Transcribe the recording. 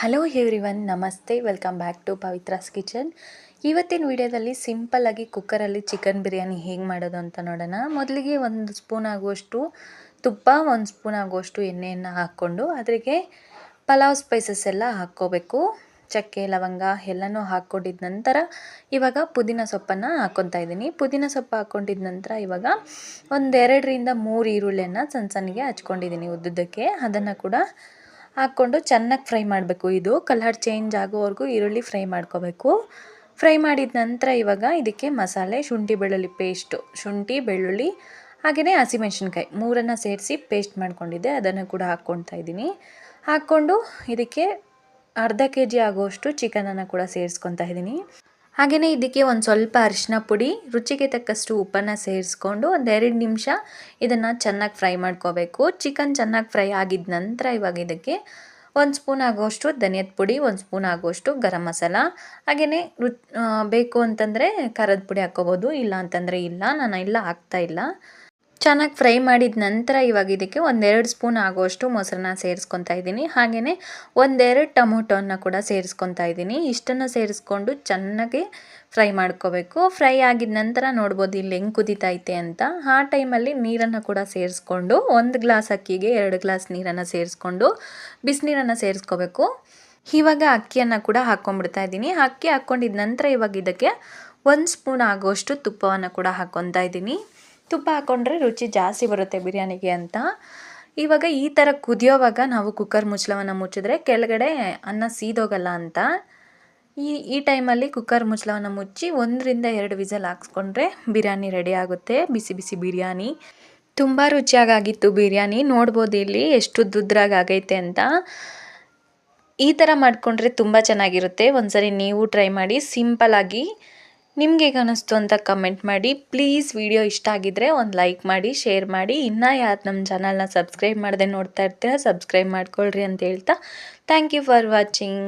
Hello everyone ನಮಸ್ತೆ welcome back to Pavithra's kitchen ಇವತ್ತಿನ ವಿಡಿಯೋದಲ್ಲಿ ಸಿಂಪಲ್ಲಾಗಿ ಕುಕ್ಕರಲ್ಲಿ ಚಿಕನ್ ಬಿರಿಯಾನಿ ಹೇಗೆ ಮಾಡೋದು ಅಂತ ನೋಡೋಣ. ಮೊದಲಿಗೆ ಒಂದು ಸ್ಪೂನ್ ಆಗುವಷ್ಟು ತುಪ್ಪ, ಒಂದು ಸ್ಪೂನ್ ಆಗುವಷ್ಟು ಎಣ್ಣೆಯನ್ನು ಹಾಕ್ಕೊಂಡು ಅದರಿಗೆ ಪಲಾವ್ ಸ್ಪೈಸಸ್ ಎಲ್ಲ ಹಾಕ್ಕೋಬೇಕು. ಚಕ್ಕೆ, ಲವಂಗ ಎಲ್ಲನೂ ಹಾಕ್ಕೊಂಡಿದ್ದ ನಂತರ ಇವಾಗ ಪುದೀನ ಸೊಪ್ಪನ್ನು ಹಾಕ್ಕೊತಾ ಇದ್ದೀನಿ. ಪುದೀನ ಸೊಪ್ಪು ಹಾಕ್ಕೊಂಡಿದ್ದ ನಂತರ ಇವಾಗ ಒಂದೆರಡರಿಂದ ಮೂರು ಈರುಳ್ಳಿಯನ್ನು ಸಣ್ಣ ಸಣ್ಣಗೆ ಹಚ್ಕೊಂಡಿದ್ದೀನಿ ಉದ್ದುದ್ದಕ್ಕೆ. ಅದನ್ನು ಕೂಡ ಹಾಕ್ಕೊಂಡು ಚೆನ್ನಾಗಿ ಫ್ರೈ ಮಾಡಬೇಕು. ಇದು ಕಲರ್ ಚೇಂಜ್ ಆಗೋವರೆಗೂ ಈರುಳ್ಳಿ ಫ್ರೈ ಮಾಡ್ಕೋಬೇಕು. ಫ್ರೈ ಮಾಡಿದ ನಂತರ ಇವಾಗ ಇದಕ್ಕೆ ಮಸಾಲೆ, ಶುಂಠಿ ಬೆಳ್ಳುಳ್ಳಿ ಪೇಸ್ಟು, ಶುಂಠಿ, ಬೆಳ್ಳುಳ್ಳಿ ಹಾಗೆಯೇ ಹಸಿಮೆಣ್ಸಿನ್ಕಾಯಿ ಮೂರನ್ನು ಸೇರಿಸಿ ಪೇಸ್ಟ್ ಮಾಡ್ಕೊಂಡಿದ್ದೆ. ಅದನ್ನು ಕೂಡ ಹಾಕ್ಕೊಳ್ತಾ ಇದ್ದೀನಿ. ಹಾಕ್ಕೊಂಡು ಇದಕ್ಕೆ ಅರ್ಧ ಕೆ ಜಿ ಆಗೋಷ್ಟು ಚಿಕನನ್ನು ಕೂಡ ಸೇರಿಸ್ಕೊತಾ ಇದ್ದೀನಿ. ಹಾಗೆಯೇ ಇದಕ್ಕೆ ಒಂದು ಸ್ವಲ್ಪ ಅರಿಶಿನ ಪುಡಿ, ರುಚಿಗೆ ತಕ್ಕಷ್ಟು ಉಪ್ಪನ್ನು ಸೇರಿಸ್ಕೊಂಡು ಒಂದೆರಡು ನಿಮಿಷ ಇದನ್ನು ಚೆನ್ನಾಗಿ ಫ್ರೈ ಮಾಡ್ಕೋಬೇಕು. ಚಿಕನ್ ಚೆನ್ನಾಗಿ ಫ್ರೈ ಆಗಿದ ನಂತರ ಇವಾಗ ಇದಕ್ಕೆ ಒಂದು ಸ್ಪೂನ್ ಆಗೋಷ್ಟು ಧನಿಯದ ಪುಡಿ, ಒಂದು ಸ್ಪೂನ್ ಆಗೋಷ್ಟು ಗರಂ ಮಸಾಲ. ಹಾಗೆಯೇ ರು ಬೇಕು ಅಂತಂದರೆ ಖಾರದ ಪುಡಿ ಹಾಕ್ಕೋಬೋದು, ಇಲ್ಲ ಅಂತಂದರೆ ಇಲ್ಲ, ನಾನು ಇಲ್ಲ ಹಾಕ್ತಾ ಇಲ್ಲ. ಚೆನ್ನಾಗಿ ಫ್ರೈ ಮಾಡಿದ ನಂತರ ಇವಾಗ ಇದಕ್ಕೆ ಒಂದೆರಡು ಸ್ಪೂನ್ ಆಗುವಷ್ಟು ಮೊಸರನ್ನ ಸೇರಿಸ್ಕೊತಾ ಇದ್ದೀನಿ. ಹಾಗೆಯೇ ಒಂದೆರಡು ಟೊಮೊಟೊನ ಕೂಡ ಸೇರಿಸ್ಕೊತಾ ಇದ್ದೀನಿ. ಇಷ್ಟನ್ನು ಸೇರಿಸ್ಕೊಂಡು ಚೆನ್ನಾಗಿ ಫ್ರೈ ಮಾಡ್ಕೋಬೇಕು. ಫ್ರೈ ಆಗಿದ ನಂತರ ನೋಡ್ಬೋದು ಇಲ್ಲಿ ಹೆಂಗೆ ಕುದೀತೈತೆ ಅಂತ. ಆ ಟೈಮಲ್ಲಿ ನೀರನ್ನು ಕೂಡ ಸೇರಿಸ್ಕೊಂಡು ಒಂದು ಗ್ಲಾಸ್ ಅಕ್ಕಿಗೆ ಎರಡು ಗ್ಲಾಸ್ ನೀರನ್ನು ಸೇರಿಸ್ಕೊಂಡು ಬಿಸಿನೀರನ್ನು ಸೇರಿಸ್ಕೋಬೇಕು. ಇವಾಗ ಅಕ್ಕಿಯನ್ನು ಕೂಡ ಹಾಕ್ಕೊಂಡ್ಬಿಡ್ತಾ ಇದ್ದೀನಿ. ಅಕ್ಕಿ ಹಾಕ್ಕೊಂಡಿದ ನಂತರ ಇವಾಗ ಇದಕ್ಕೆ ಒಂದು ಸ್ಪೂನ್ ಆಗೋಷ್ಟು ತುಪ್ಪವನ್ನು ಕೂಡ ಹಾಕ್ಕೊತಾ ಇದ್ದೀನಿ. ತುಪ್ಪ ಹಾಕ್ಕೊಂಡ್ರೆ ರುಚಿ ಜಾಸ್ತಿ ಬರುತ್ತೆ ಬಿರಿಯಾನಿಗೆ ಅಂತ. ಇವಾಗ ಈ ಥರ ಕುದಿಯೋವಾಗ ನಾವು ಕುಕ್ಕರ್ ಮುಚ್ಚಳವನ್ನು ಮುಚ್ಚಿದ್ರೆ ಕೆಳಗಡೆ ಅನ್ನ ಸೀದೋಗಲ್ಲ ಅಂತ. ಈ ಈ ಟೈಮಲ್ಲಿ ಕುಕ್ಕರ್ ಮುಚ್ಚಳವನ್ನು ಮುಚ್ಚಿ ಒಂದರಿಂದ ಎರಡು ವಿಸಲ್ ಹಾಕ್ಸ್ಕೊಂಡ್ರೆ ಬಿರಿಯಾನಿ ರೆಡಿ ಆಗುತ್ತೆ, ಬಿಸಿ ಬಿಸಿ ಬಿರಿಯಾನಿ. ತುಂಬ ರುಚಿಯಾಗಿತ್ತು ಬಿರಿಯಾನಿ, ನೋಡ್ಬೋದು ಇಲ್ಲಿ ಎಷ್ಟು ದುದ್ರಾಗೈತೆ ಅಂತ. ಈ ಥರ ಮಾಡಿಕೊಂಡ್ರೆ ತುಂಬ ಚೆನ್ನಾಗಿರುತ್ತೆ. ಒಂದ್ಸರಿ ನೀವು ಟ್ರೈ ಮಾಡಿ ಸಿಂಪಲಾಗಿ ನಿಮ್ಗೆ ಹೇಗೆ ಅನ್ನಿಸ್ತು ಅಂತ ಕಮೆಂಟ್ ಮಾಡಿ. ಪ್ಲೀಸ್ ವಿಡಿಯೋ ಇಷ್ಟ ಆಗಿದ್ರೆ ಒಂದು ಲೈಕ್ ಮಾಡಿ ಶೇರ್ ಮಾಡಿ. ಇನ್ನೂ ಯಾರು ನಮ್ಮ ಚಾನಲ್ನ ಸಬ್ಸ್ಕ್ರೈಬ್ ಮಾಡದೆ ನೋಡ್ತಾ ಇರ್ತೀರ ಸಬ್ಸ್ಕ್ರೈಬ್ ಮಾಡ್ಕೊಳ್ರಿ ಅಂತ ಹೇಳ್ತಾ. Thank you for watching